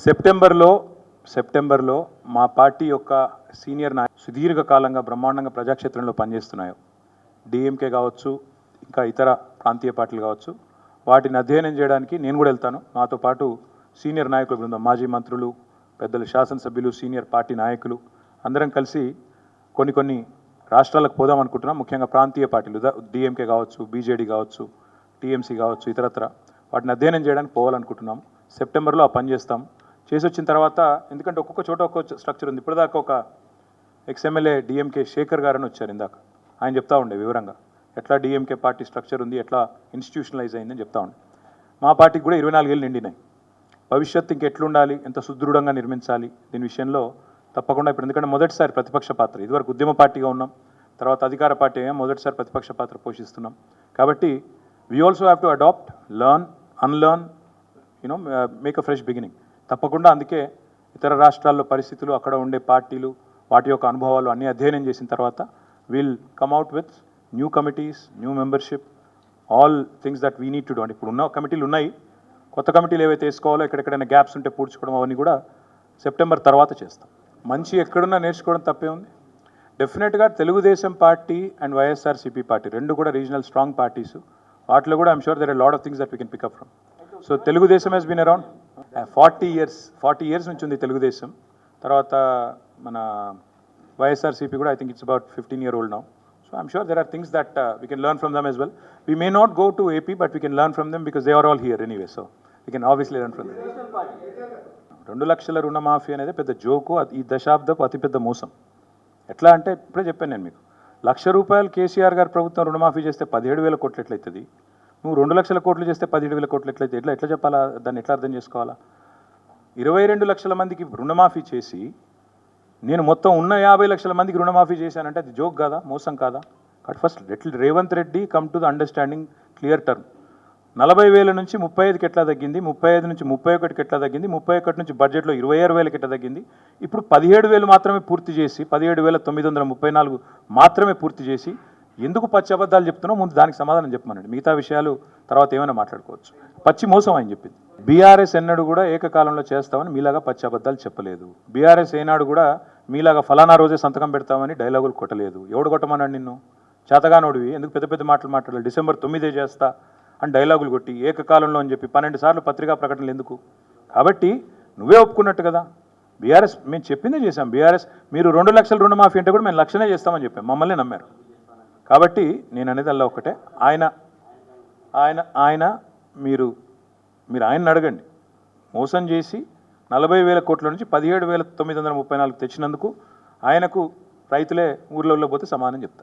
సెప్టెంబర్లో సెప్టెంబర్లో మా పార్టీ యొక్క సీనియర్ నాయ సుదీర్ఘకాలంగా బ్రహ్మాండంగా ప్రజాక్షేత్రంలో పనిచేస్తున్నాయో. డిఎంకే కావచ్చు ఇంకా ఇతర ప్రాంతీయ పార్టీలు కావచ్చు. వాటిని అధ్యయనం చేయడానికి నేను కూడా వెళ్తాను. నాతో పాటు సీనియర్ నాయకుల బృందం మాజీ మంత్రులు పెద్దలు శాసనసభ్యులు సీనియర్ పార్టీ నాయకులు అందరం కలిసి కొన్ని కొన్ని రాష్ట్రాలకు పోదాం అనుకుంటున్నాం. ముఖ్యంగా ప్రాంతీయ పార్టీలు డిఎంకే కావచ్చు బీజేడీ కావచ్చు టీఎంసీ కావచ్చు ఇతరత్ర. వాటిని అధ్యయనం చేయడానికి పోవాలనుకుంటున్నాం. సెప్టెంబర్లో ఆ పని చేస్తాం. చేసి వచ్చిన తర్వాత ఎందుకంటే ఒక్కొక్క చోట ఒక్కొక్క స్ట్రక్చర్ ఉంది. ఇప్పటిదాకా ఒక ఎక్స్ఎమ్మెల్యే డిఎంకే శేఖర్ గారని వచ్చారు ఇందాక. ఆయన చెప్తా ఉండే వివరంగా. ఎట్లా డిఎంకే పార్టీ స్ట్రక్చర్ ఉంది ఎట్లా ఇన్స్టిట్యూషనలైజ్ అయిందని చెప్తా ఉండే. మా పార్టీకి కూడా ఇరవై నాలుగేళ్ళు నిండినాయి. భవిష్యత్తు ఇంకెట్లుండాలి ఎంత సుదృఢంగా నిర్మించాలి దీని విషయంలో తప్పకుండా ఇప్పుడు ఎందుకంటే మొదటిసారి ప్రతిపక్ష పాత్ర. ఇదివరకు ఉద్యమ పార్టీగా ఉన్నాం తర్వాత అధికార పార్టీ అయ్యాం మొదటిసారి ప్రతిపక్ష పాత్ర పోషిస్తున్నాం. కాబట్టి we also have to adapt learn unlearn you know make a fresh beginning తప్పకుండా అందుకే ఇతర రాష్ట్రాల్లో పరిస్థితులు అక్కడ ఉండే పార్టీలు వాటి యొక్క అనుభవాలు అన్నీ అధ్యయనం చేసిన తర్వాత will come out with new committees new membership all things that we need to do అంటే ఇప్పుడు ఉన్న కమిటీలు ఉన్నాయి. కొత్త కమిటీలు ఏవైతే వేసుకోవాలో ఎక్కడెక్కడైనా గ్యాప్స్ ఉంటే పూడ్చుకోవడం అవన్నీ కూడా సెప్టెంబర్ తర్వాత చేస్తాం. మంచి ఎక్కడున్నా నేర్చుకోవడం తప్పే ఉంది. డెఫినెట్గా Telugu Desam party and YSRCP party రెండు కూడా రీజనల్ స్ట్రాంగ్ పార్టీస్ వాటిలో కూడా I'm sure there lot of things that we can pick up from so Telugu Desam he's been around forty years forty years నుంచి ఉంది తెలుగుదేశం. తర్వాత మన YSRCP కూడా I think it's about fifteen year old now so I'm sure there are things that we can learn from them as well we may not go to AP but we can learn from them because they are all here anyway so we can obviously learn from them రెండు లక్షల రుణమాఫీ అనేది పెద్ద joke ఈ దశాబ్దపు అతిపెద్ద మోసం. ఎట్లా అంటే ఇప్పుడే చెప్పాను నేను మీకు. లక్ష రూపాయలు కేసీఆర్ గారు ప్రభుత్వం రుణమాఫీ చేస్తే పదిహేడు వేల కోట్లు ఎట్లయితుంది? నువ్వు రెండు లక్షల కోట్లు చేస్తే పదిహేడు వేల కోట్లు ఎట్లయితే ఎట్లా ఎట్లా చెప్పాలా? దాన్ని ఎట్లా అర్థం చేసుకోవాలా? ఇరవై రెండు లక్షల మందికి రుణమాఫీ చేసి నేను మొత్తం ఉన్న యాభై లక్షల మందికి రుణమాఫీ చేశానంటే అది జోక్ కాదా? మోసం కాదా? కట్ ఫస్ట్ ఎట్లా Revanth Reddy come to the understanding clear term నలభై వేల నుంచి ముప్పై ఐదుకి ఎట్లా తగ్గింది? ముప్పై ఐదు నుంచి ముప్పై ఒకటికి ఎట్లా తగ్గింది? ముప్పై ఒకటి నుంచి బడ్జెట్లో ఇరవై ఆరు వేలకి ఎట్లా తగ్గింది? ఇప్పుడు పదిహేడు వేలు మాత్రమే పూర్తి చేసి పదిహేడు వేల తొమ్మిది వందల ముప్పై నాలుగు మాత్రమే పూర్తి చేసి ఎందుకు పచ్చి అబద్ధాలు చెప్తున్నావు? ముందు దానికి సమాధానం చెప్పమనండి. మిగతా విషయాలు తర్వాత ఏమైనా మాట్లాడుకోవచ్చు. పచ్చి మోసం అని చెప్పింది. బీఆర్ఎస్ ఎన్నడూ కూడా ఏకకాలంలో చేస్తామని మీలాగా పచ్చి అబద్ధాలు చెప్పలేదు. బీఆర్ఎస్ ఏనాడు కూడా మీలాగా ఫలానా రోజే సంతకం పెడతామని డైలాగులు కొట్టలేదు. ఎవడు కొట్టమన్నాడు నిన్ను? చేతగానోడివి. ఎందుకు పెద్ద పెద్ద మాటలు మాట్లాడాలి డిసెంబర్ తొమ్మిదే చేస్తా అని డైలాగులు కొట్టి ఏకకాలంలో అని చెప్పి పన్నెండు సార్లు పత్రికా ప్రకటనలు ఎందుకు? కాబట్టి నువ్వే ఒప్పుకున్నట్టు కదా. బీఆర్ఎస్ మేము చెప్పిందే చేశాం. బీఆర్ఎస్ మీరు రెండు లక్షల రుణమాఫీ అంటే కూడా మేము లక్షనే చేస్తామని చెప్పాం. మమ్మల్ని నమ్మారు. కాబట్టి నేను అనేదల్లా ఒకటే ఆయన ఆయన ఆయన మీరు మీరు ఆయన్ని అడగండి. మోసం చేసి నలభై వేల కోట్ల నుంచి పదిహేడు వేల తొమ్మిది వందల ముప్పై నాలుగు తెచ్చినందుకు ఆయనకు రైతులే ఊర్లలో పోతే సమానం చెప్తారు.